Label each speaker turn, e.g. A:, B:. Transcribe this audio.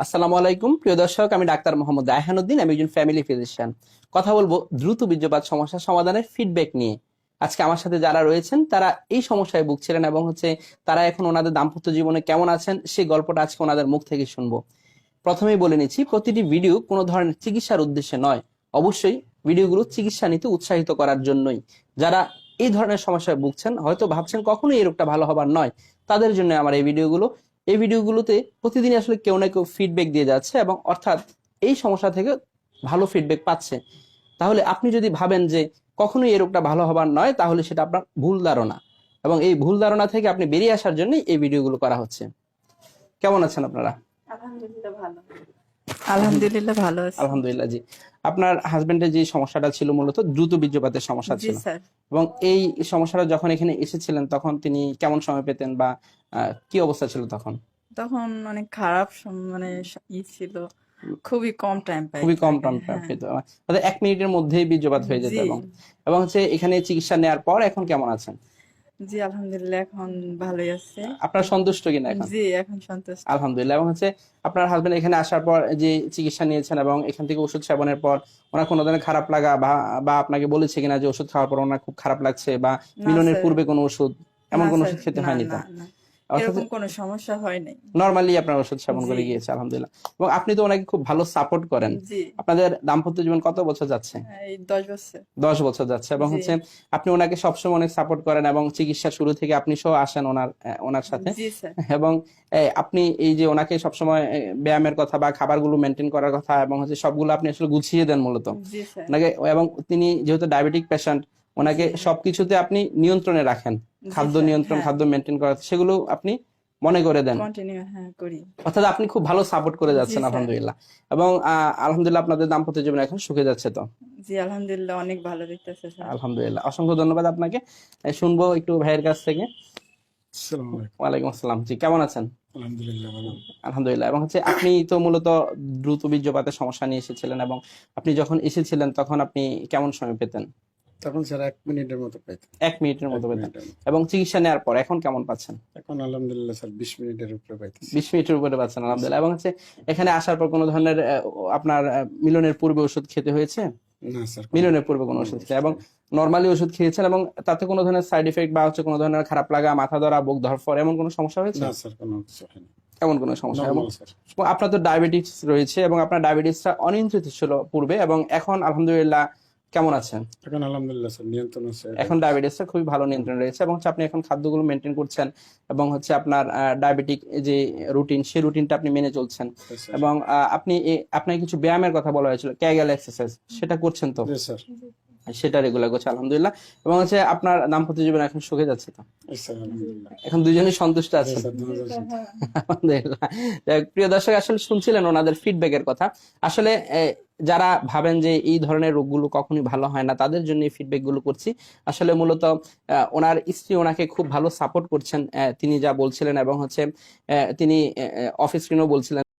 A: আসসালামু আলাইকুম। প্রিয় দর্শক, আমি ডাক্তার মোহাম্মদ রায়হানুদ্দিন, আমি একজন ফ্যামিলি ফিজিশিয়ান কথা বলব দ্রুত বীর্যপাত সমস্যা সমাধানের ফিডব্যাক নিয়ে। আজকে আমার সাথে যারা রয়েছেন, তারা এই সমস্যায় ভুগছিলেন এবং হচ্ছে তারা এখন ওনাদের দাম্পত্য জীবনে কেমন আছেন সেই গল্পটা আজকে ওনাদের মুখ থেকে শুনব। প্রথমেই বলে নিচ্ছি, প্রতিটি ভিডিও কোনো ধরনের চিকিৎসার উদ্দেশ্যে নয়। অবশ্যই ভিডিওগুলো চিকিৎসা নিতে উৎসাহিত করার জন্যই। যারা এই ধরনের সমস্যায় ভুগছেন, হয়তো ভাবছেন কখনোই এই রোগটা ভালো হবার নয়। তাদের জন্য আমার এই ভিডিওগুলো এই ভিডিওগুলোতে প্রতিদিন আসলে কেউ না কেউ ফিডব্যাক দিয়ে যাচ্ছে এবং অর্থাৎ এই সমস্যা থেকে ভালো ফিডব্যাক পাচ্ছে। তাহলে আপনি যদি ভাবেন যে কখনোই এই রোগটা ভালো হবার নয়, তাহলে সেটা আপনার ভুল ধারণা এবং এই ভুল ধারণা থেকে আপনি বেরিয়ে আসার জন্যই এই ভিডিওগুলো করা হচ্ছে। কেমন আছেন আপনারা?
B: আলহামদুলিল্লাহ ভালো। আলহামদুলিল্লাহ ভালো আছি।
A: আলহামদুলিল্লাহ জি। আপনার হাজবেন্ডের যে সমস্যাটা ছিল মূলত দ্রুত বীর্যপাতের সমস্যা ছিল। এবং এই সমস্যাটা যখন এখানে এসেছিলেন তখন তিনি কেমন সময় পেতেন বা কি অবস্থা ছিল তখন?
B: তখন অনেক খারাপ মানে ই ছিল। খুবই কম টাইম পাই
A: খুবই কম টাইম
B: হ্যাঁ।
A: পেত। অর্থাৎ এক মিনিটের মধ্যেই বীর্যপাত হয়ে যেত এবং এবং হচ্ছে এখানে চিকিৎসা নেওয়ার পর এখন কেমন আছেন?
B: জি আলহামদুলিল্লাহ এখন ভালোই আছে।
A: আপনার সন্তুষ্ট কিনা এখন?
B: জি এখন সন্তুষ্ট।
A: আলহামদুলিল্লাহ এবং হচ্ছে আপনার হাজবেন্ড এখানে আসার পর যে চিকিৎসা নিয়েছেন এবং এখান থেকে ওষুধ সেবনের পর ওনার কোনো ধরনের খারাপ লাগা বা বা আপনাকে বলেছে কিনা যে ওষুধ খাওয়ার পর ওনার খুব খারাপ লাগছে বা মিলনের পূর্বে কোনো ওষুধ এমন কোনো ওষুধ খেতে হয়নি তা?
B: এরকম কোনো সমস্যা হয় নাই।
A: নর্মালি আপনার ওষুধ সেবন করে গিয়েছে আলহামদুলিল্লাহ। এবং আপনি তো ওনাকে খুব ভালো সাপোর্ট করেন। আপনাদের দাম্পত্য জীবন কত বছর যাচ্ছে?
B: এই দশ বছর।
A: দশ বছর যাচ্ছে এবং হচ্ছে আপনি ওনাকে সবসময় অনেক সাপোর্ট করেন এবং চিকিৎসা শুরু থেকে আপনি সহ আসেন ওনার ওনার সাথে। এবং আপনি এই যে ওনাকে সবসময় ব্যায়ামের কথা বা খাবারগুলো মেনটেন করার কথা এবং হচ্ছে সবগুলো আপনি আসলে গুছিয়ে দেন মূলত। ওনাকে এবং তিনি যেহেতু ডায়াবেটিক পেশেন্ট ওনাকে সবকিছুতে আপনি নিয়ন্ত্রণে রাখেন। খাদ্য নিয়ন্ত্রণ
B: হ্যাঁ।
A: খাদ্য মেনটেন করা সেগুলো আপনি মনে করে দেন।
B: কন্টিনিউ হ্যাঁ করি।
A: অর্থাৎ আপনি খুব ভালো সাপোর্ট করে যাচ্ছেন আলহামদুলিল্লাহ। এবং আলহামদুলিল্লাহ আপনাদের দাম্পত্য জীবন এখন সুখে যাচ্ছে তো।
B: জি আলহামদুলিল্লাহ অনেক ভালো দেখতেছে
A: আলহামদুলিল্লাহ। অসংখ্য ধন্যবাদ আপনাকে। শুনব একটু ভাইয়ের কাছ থেকে।
C: আলাইকুম।
A: ওয়ালাইকুম আসসালাম। জি কেমন আছেন?
C: আলহামদুলিল্লাহ
A: আলহামদুলিল্লাহ। এবং হচ্ছে আপনি তো মূলত দ্রুত বীর্যপাতের সমস্যা নিয়ে এসেছিলেন এবং আপনি যখন এসেছিলেন তখন আপনি কেমন সময় পেতেন?
C: তখন স্যার এক মিনিটের মতো
A: এক মিনিটের মতো এবং চিকিৎসা নেওয়ার পর এখন কেমন পাচ্ছেন?
C: এখন আলহামদুলিল্লাহ স্যার বিশ মিনিটের উপরে পাইতেছি।
A: বিশ মিনিটের উপরে পাচ্ছেন আলহামদুলিল্লাহ। এবং হচ্ছে এখানে আসার পর কোনো ধরনের আপনার মিলনের পূর্বে ওষুধ খেতে হয়েছে? মিলনের পূর্বে কোনো ওষুধ খেতে। এবং নর্মালি ওষুধ খেয়েছেন এবং তাতে কোনো ধরনের সাইড এফেক্ট বা হচ্ছে কোনো ধরনের খারাপ লাগা মাথা ধরা বুক ধরফর এমন কোনো সমস্যা হয়েছে?
C: না স্যার কোনো
A: এমন কোনো সমস্যা আপনার তো ডায়াবেটিস রয়েছে এবং আপনার ডায়াবেটিসটা অনিয়ন্ত্রিত ছিল পূর্বে এবং এখন আলহামদুলিল্লাহ কেমন আছেন?
C: এখন আলহামদুলিল্লাহ স্যার নিয়ন্ত্রণ আছে।
A: এখন ডায়াবেটিস খুবই ভালো নিয়ন্ত্রণ রয়েছে এবং হচ্ছে আপনি এখন খাদ্যগুলো মেনটেন করছেন এবং হচ্ছে আপনার ডায়াবেটিক যে রুটিন সেই রুটিনটা আপনি মেনে চলছেন। এবং আপনি আপনার কিছু ব্যায়ামের কথা বলা হয়েছিল ক্যাগেল এক্সারসাইজ সেটা করছেন তো?
C: স্যার.
A: সেটা রেগুলার করছে আলহামদুলিল্লাহ। এবং হচ্ছে আপনার দাম্পত্য জীবন এখন সুখে যাচ্ছে তো? এখন দুজনেই সন্তুষ্ট
C: sir.
A: আলহামদুলিল্লাহ। প্রিয় দর্শক আসলে শুনছিলেন ওনাদের ফিডব্যাকের কথা। আসলে যারা ভাবেন যে এই ধরনের রোগগুলো কখনোই ভালো হয় না তাদের জন্য ফিডব্যাকগুলো করছি। আসলে মূলত ওনার স্ত্রী ওনাকে খুব ভালো সাপোর্ট করছেন আহ, তিনি যা বলছিলেন এবং হচ্ছে আহ, তিনি অফিস স্ক্রিনও বলছিলেন